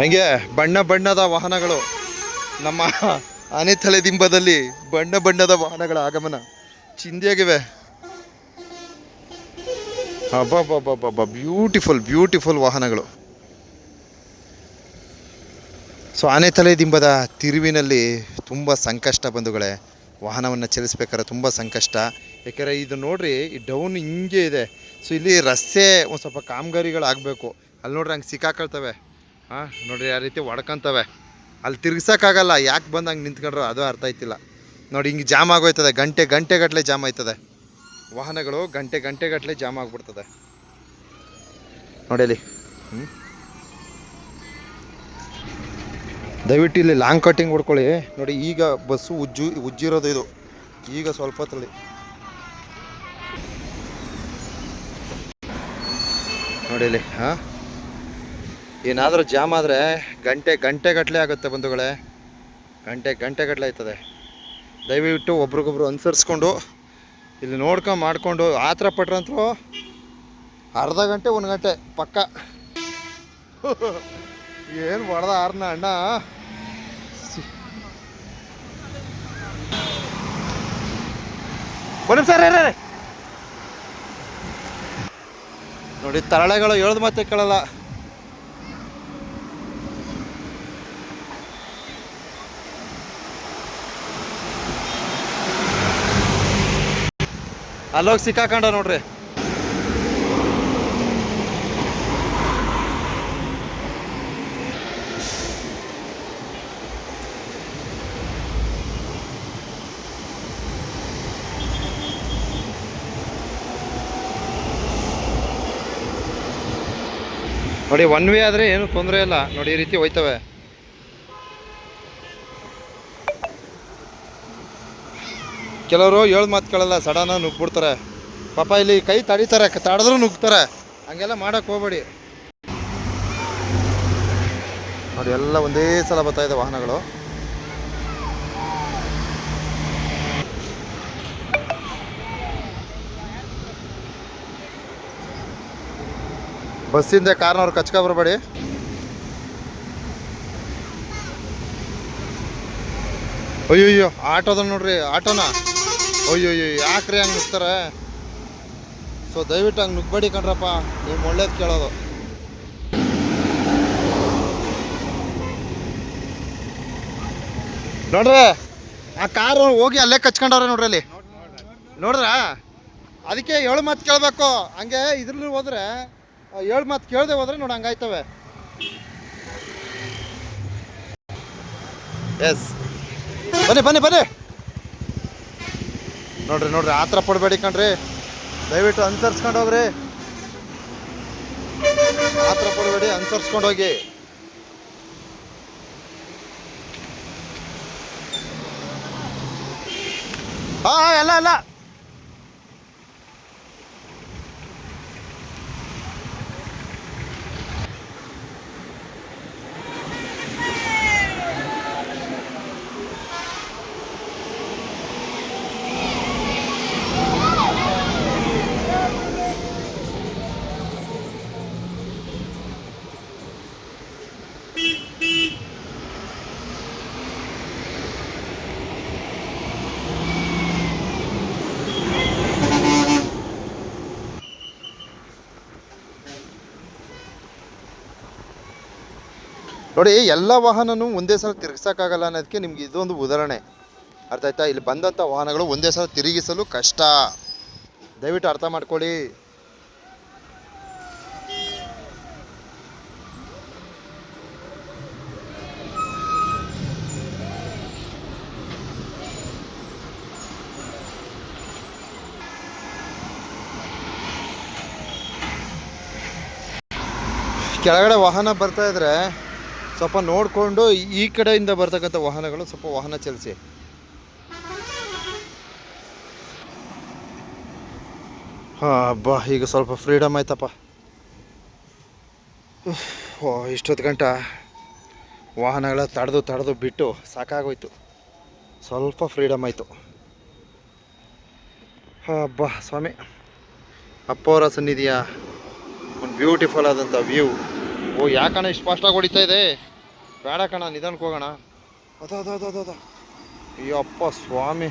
ಹಂಗೆ ಬಣ್ಣ ಬಣ್ಣದ ವಾಹನಗಳು ನಮ್ಮ ಆನೆ ತಲೆ ದಿಂಬದಲ್ಲಿ ಬಣ್ಣ ಬಣ್ಣದ ವಾಹನಗಳ ಆಗಮನ ಚಿಂದಿಯಾಗಿವೆ ಅಬ್ಬಬ್ಬಬ್ಬಬ್ಬ ಬ್ಯೂಟಿಫುಲ್ ಬ್ಯೂಟಿಫುಲ್ ವಾಹನಗಳು. ಸೊ ಆನೆ ತಲೆ ದಿಂಬದ ತಿರುವಿನಲ್ಲಿ ತುಂಬ ಸಂಕಷ್ಟ ಬಂಧುಗಳೇ, ವಾಹನವನ್ನು ಚಲಿಸ್ಬೇಕಾದ್ರೆ ತುಂಬ ಸಂಕಷ್ಟ. ಯಾಕೆಂದರೆ ಇದು ನೋಡ್ರಿ, ಈ ಡೌನ್ ಹಿಂಗೆ ಇದೆ. ಸೊ ಇಲ್ಲಿ ರಸ್ತೆ ಒಂದು ಸ್ವಲ್ಪ ಕಾಮಗಾರಿಗಳಾಗಬೇಕು. ಅಲ್ಲಿ ನೋಡ್ರಿ ಹಂಗೆ ಸಿಕ್ಕಾಕೊಳ್ತವೆ. ಹಾಂ ನೋಡಿ ಆ ರೀತಿ ಒಡ್ಕೊಂತವೆ. ಅಲ್ಲಿ ತಿರ್ಗ್ಸೋಕ್ಕಾಗಲ್ಲ, ಯಾಕೆ ಬಂದು ಹಂಗೆ ನಿಂತ್ಕೊಂಡ್ರು ಅದು ಅರ್ಥ ಆಯ್ತಿಲ್ಲ. ನೋಡಿ, ಹಿಂಗೆ ಜಾಮ್ ಆಗೋಯ್ತದೆ, ಗಂಟೆ ಗಂಟೆಗಟ್ಟಲೆ ಜಾಮ್ ಆಯ್ತದೆ. ವಾಹನಗಳು ಗಂಟೆ ಗಂಟೆಗಟ್ಟಲೆ ಜಾಮ್ ಆಗಿಬಿಡ್ತದೆ. ನೋಡಲಿ. ಹ್ಞೂ ದಯವಿಟ್ಟು ಇಲ್ಲಿ ಲಾಂಗ್ ಕಟ್ಟಿಂಗ್ ಹೊಡ್ಕೊಳ್ಳಿ. ನೋಡಿ, ಈಗ ಬಸ್ಸು ಉಜ್ಜು, ಉಜ್ಜಿರೋದು ಇದು. ಈಗ ಸ್ವಲ್ಪ ಹೊತ್ತಲ್ಲಿ. ನೋಡಿ ಹಾಂ? ಏನಾದರೂ ಜಾಮ್ ಆದರೆ ಗಂಟೆ ಗಂಟೆಗಟ್ಟಲೆ ಆಗುತ್ತೆ ಬಂಧುಗಳೇ. ಗಂಟೆ ಗಂಟೆಗಟ್ಟಲೆ ಆಯ್ತದೆ. ದಯವಿಟ್ಟು ಒಬ್ರಿಗೊಬ್ರು ಅನುಸರಿಸ್ಕೊಂಡು, ಇಲ್ಲಿ ನೋಡ್ಕೊಂಡು ಮಾಡಿಕೊಂಡು, ಆತರ ಪಟ್ರಂತೂ ಅರ್ಧ ಗಂಟೆ, ಒಂದು ಗಂಟೆ, ಪಕ್ಕ. ಏನು ಹೊಡೆದ ಆರ್ನ ಅಣ್ಣ? ಬನ್ನಿ ಸರ್ ನೋಡಿ, ತರಳೆಗಳು ಹೇಳ್ದು ಮತ್ತೆ ಕೇಳಲ್ಲ. ಅಲ್ಲೋಗಿ ಸಿಕ್ಕಾಕೊಂಡ ನೋಡ್ರಿ. ನೋಡಿ ಒನ್ ವೇ ಆದರೆ ಏನು ತೊಂದರೆ ಇಲ್ಲ. ನೋಡಿ ಈ ರೀತಿ ಹೋಯ್ತವೆ. ಕೆಲವರು ಏಳು ಮಾತು ಕೇಳಲ್ಲ ಸಡನ್ನ ನುಗ್ಬಿಡ್ತಾರೆ ಪಾಪ ಇಲ್ಲಿ ಕೈ ತಡಿತಾರೆ ತಡೆದ್ರೂ ನುಗ್ತಾರೆ ಹಂಗೆಲ್ಲ ಮಾಡೋಕೆ ಹೋಗ್ಬೇಡಿ. ನೋಡಿ, ಎಲ್ಲ ಒಂದೇ ಸಲ ಬರ್ತಾ ಇದೆ ವಾಹನಗಳು. ಬಸ್ಸಿಂದ ಕಾರ್ನವ್ರು ಕಚ್ಕ ಬರಬೇಡಿ. ಅಯ್ಯೋ ಆಟೋದ ನೋಡ್ರಿ, ಆಟೋನ? ಅಯ್ಯಯ್ಯೋ ಯಾಕ್ರಿ ಹಂಗೆ ನುಗ್ತಾರೆ. ಸೊ, ದಯವಿಟ್ಟು ಹಂಗೆ ನುಗ್ಬೇಡಿ ಕಣ್ರಪ್ಪ ನೀವು ಒಳ್ಳೇದು ಕೇಳೋದು. ನೋಡ್ರಿ, ಆ ಕಾರು ಹೋಗಿ ಅಲ್ಲೇ ಕಚ್ಕೊಂಡವ್ರೆ ನೋಡ್ರಿ ಅಲ್ಲಿ. ನೋಡ್ರ ಅದಕ್ಕೆ ಏಳು ಮಾತು ಕೇಳಬೇಕು. ಹಂಗೆ ಇದ್ರಲ್ಲಿ ಹೋದ್ರೆ, ಏಳು ಮಾತು ಕೇಳದೆ ಹೋದ್ರೆ ನೋಡಿ ಹಂಗಾಯ್ತವೆ ಎಸ್ ಬನ್ನಿ ಬನ್ನಿ ಬನ್ನಿ. ನೋಡ್ರಿ ನೋಡ್ರಿ ಆತರ ಪಡಬೇಡಿ ಕಣ್ರಿ. ದಯವಿಟ್ಟು ಅನುಸರಿಸ್ಕೊಂಡು ಹೋಗ್ರಿ. ಆತರ ಪಡಬೇಡಿ ಅನುಸರಿಸ್ಕೊಂಡು ಹೋಗಿ. ಹಾಂ ಹಾ, ಎಲ್ಲ ಎಲ್ಲ. ನೋಡಿ, ಎಲ್ಲ ವಾಹನನೂ ಒಂದೇ ಸಲ ತಿರುಗಿಸೋಕ್ಕಾಗಲ್ಲ ಅನ್ನೋದಕ್ಕೆ ನಿಮ್ಗೆ ಇದೊಂದು ಉದಾಹರಣೆ. ಅರ್ಥ ಆಯ್ತಾ? ಇಲ್ಲಿ ಬಂದಂಥ ವಾಹನಗಳು ಒಂದೇ ಸಲ ತಿರುಗಿಸಲು ಕಷ್ಟ. ದಯವಿಟ್ಟು ಅರ್ಥ ಮಾಡ್ಕೊಳ್ಳಿ. ಕೆಳಗಡೆ ವಾಹನ ಬರ್ತಾ ಇದ್ರೆ ಸ್ವಲ್ಪ ನೋಡಿಕೊಂಡು ಈ ಕಡೆಯಿಂದ ಬರ್ತಕ್ಕಂಥ ವಾಹನಗಳು ಸ್ವಲ್ಪ ವಾಹನ ಚಲಿಸಿ. ಹಾಂ, ಅಬ್ಬಾ, ಈಗ ಸ್ವಲ್ಪ ಫ್ರೀಡಮ್ ಆಯ್ತಪ್ಪ. ಓ, ಇಷ್ಟೊತ್ತು ಗಂಟ ವಾಹನಗಳ ತಡೆದು ತಡೆದು ಬಿಟ್ಟು ಸಾಕಾಗೋಯ್ತು. ಸ್ವಲ್ಪ ಫ್ರೀಡಮ್ ಆಯಿತು. ಹಾಂ, ಅಬ್ಬಾ, ಸ್ವಾಮಿ, ಅಪ್ಪವರ ಸನ್ನಿಧಿಯ ಒಂದು ಬ್ಯೂಟಿಫುಲ್ ಆದಂಥ ವ್ಯೂ ಓ ಯಾಕಣ ಇಷ್ಟು ಫಾಸ್ಟಾಗಿ ಹೊಡಿತಾ ಇದೆ? ಬೇಡ ಕಣ ನಿಧಾನಕ್ಕೆ ಹೋಗೋಣ. ಅದ ಅದ ಅದ ಅದ ಅಯ್ಯಪ್ಪ ಸ್ವಾಮಿ.